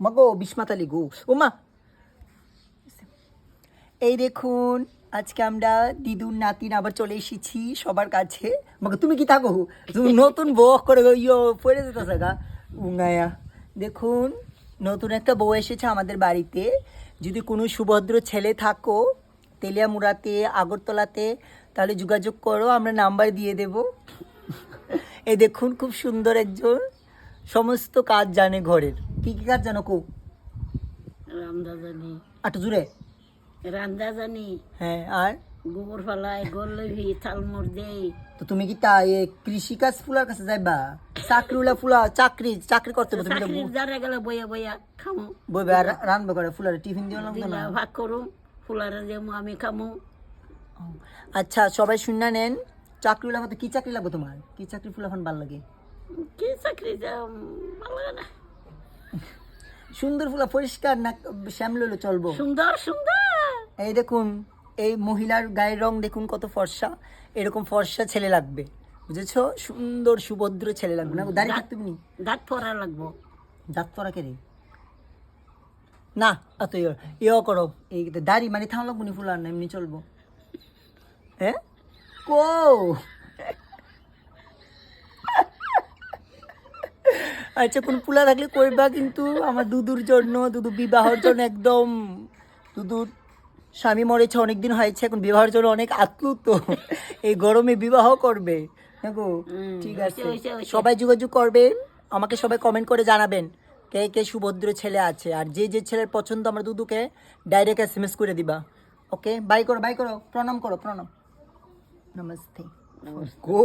মাগো, বিস্মাতালি গো। ও মা! এই দেখুন, আজকে আমরা দিদুর নাতিন আবার চলে এসেছি সবার কাছে। মাগো, তুমি কি থাকো? তুমি নতুন বউ করে ইয়ো, পড়ে যেতেছে গা। উঙ্গায়া দেখুন, নতুন একটা বউ এসেছে আমাদের বাড়িতে। যদি কোনো সুভদ্র ছেলে থাকো, তেলিয়ামুড়াতে, আগরতলাতে, তাহলে যোগাযোগ করো, আমরা নাম্বার দিয়ে দেব। এই দেখুন, খুব সুন্দর একজন, সমস্ত কাজ জানে ঘরের। কি কি কাজ জানো কো জানি আটু জুড়ে জানি হ্যাঁ আর? গোবর ফালাই গোল লইভি থালমুর দেই। তো তুমি কি তা এ কৃষিকাজ ফুলার কাছে যাইবা? চাকরিওয়ালা ফুলা চাকরি চাকরি করতে হবে তুমি গেলে বইয়া বইয়া খামু। বইবে আর করে ফুলার টিফিন দিও লাগবে না ভাগ করুম ফুলারে যেমু আমি খামু। আচ্ছা সবাই শুনে নেন চাকরিওয়ালা হতে কি চাকরি লাগবে তোমার? কি চাকরি ফুল এখন ভালো লাগে? কি চাকরি ভালো লাগে না। সুন্দর ফুলা পরিষ্কার না শ্যামল চলবো? সুন্দর সুন্দর। এই দেখুন এই মহিলার গায়ের রং দেখুন কত ফর্সা। এরকম ফর্সা ছেলে লাগবে বুঝেছ? সুন্দর সুভদ্র ছেলে লাগবে না? দাঁড়িয়ে থাকতে তুমি দাঁত পরা লাগবো। দাঁত পরা কে রে? না অত ইয়ে করো। এই দাড়ি মানে থাম লাগবো নি ফুলার না এমনি চলবো। হ্যাঁ? কো আচ্ছা কোন পুলা থাকলে কইবা কিন্তু আমার দুদুর জন্য দুদু বিবাহর জন্য একদম দুদুর স্বামী মরেছে অনেকদিন হয়েছে এখন বিবাহের জন্য অনেক আপ্লুত। এই গরমে বিবাহ করবে। হ্যাঁ গো ঠিক আছে। সবাই যোগাযোগ করবে আমাকে সবাই কমেন্ট করে জানাবেন কে কে সুভদ্র ছেলে আছে। আর যে যে ছেলের পছন্দ আমরা দুদুকে ডাইরেক্ট এস এম এস করে দিবা। ওকে বাই করো বাই করো। প্রণাম করো প্রণাম। নমস্তে। গো